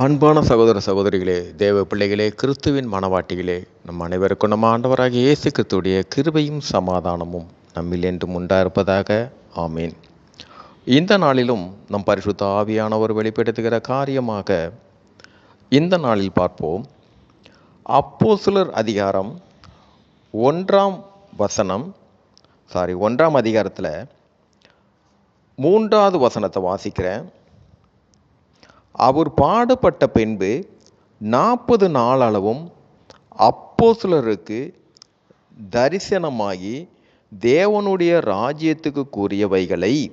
அன்பான சகோதர சகோதரிகளே தேவ பிள்ளைகளே கிறிஸ்துவின் மனவாட்டிகளே நம் அனைவருக்கும் நம்ம ஆண்டவராக இயேசு கிறிஸ்துடைய கிருபையும் சமாதானமும் நம்மில் என்றும் உண்டாயிருப்பதாக. ஆமீன். இந்த நாளிலும் நம் பரிசுத்த ஆவியானவர் வெளிப்படுத்துகிற காரியமாக இந்த நாளில் பார்ப்போம். அப்போஸ்தலர் அதிகாரம் ஒன்றாம் வசனம் சாரி ஒன்றாம் அதிகாரத்தில் மூன்றாவது வசனத்தை வாசிக்கிறேன். அவர் பாடுபட்ட பின்பு நாற்பது நாளளவும் அப்போஸ்தலருக்கு தரிசனமாகி தேவனுடைய ராஜ்யத்துக்கு கூறியவைகளை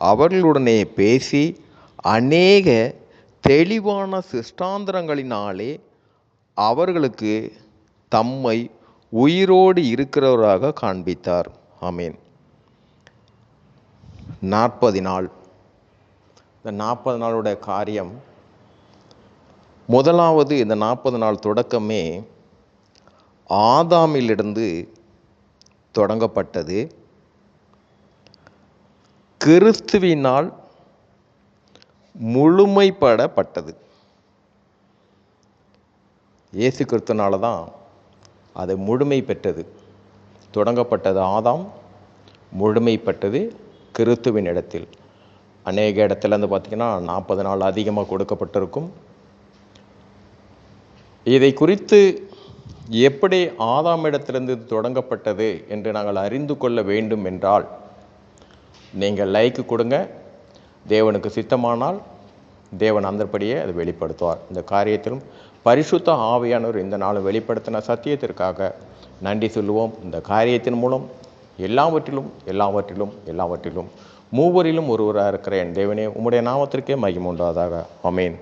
அவர்களுடனே பேசி அநேக தெளிவான சிஷ்டாந்திரங்களினாலே அவர்களுக்கு தம்மை உயிரோடு இருக்கிறவராக காண்பித்தார். ஆமீன். நாற்பது நாள் இந்த நாற்பது நாளுடைய காரியம். முதலாவது இந்த நாற்பது நாள் தொடக்கமே ஆதாமிலிருந்து தொடங்கப்பட்டது. கிறிஸ்துவினால் முழுமைப்படப்பட்டது. இயேசு கிறிஸ்துனால தான் அது முழுமை பெற்றது. தொடங்கப்பட்டது ஆதாம் முழுமைப்பட்டது கிறிஸ்துவின் இடத்தில். அநேக இடத்துல வந்து பார்த்திங்கன்னா நாற்பது நாள் அதிகமாக கொடுக்கப்பட்டிருக்கும். இதை குறித்து எப்படி ஆதாம் இடத்திலிருந்து தொடங்கப்பட்டது என்று நாங்கள் அறிந்து கொள்ள வேண்டும் என்றால் நீங்கள் லைக்கு கொடுங்க. தேவனுக்கு சித்தமானால் தேவன் அந்தபடியே அதை வெளிப்படுத்துவார். இந்த காரியத்திலும் பரிசுத்த ஆவியானவர் இந்த நாளும் வெளிப்படுத்தின சத்தியத்திற்காக நன்றி சொல்லுவோம். இந்த காரியத்தின் மூலம் எல்லாவற்றிலும் எல்லாவற்றிலும் எல்லாவற்றிலும் மூவரிலும் ஒருவராக இருக்கிற என் தேவனே உம்முடைய நாமத்திற்கே மகிமுண்டாதாக அமேன்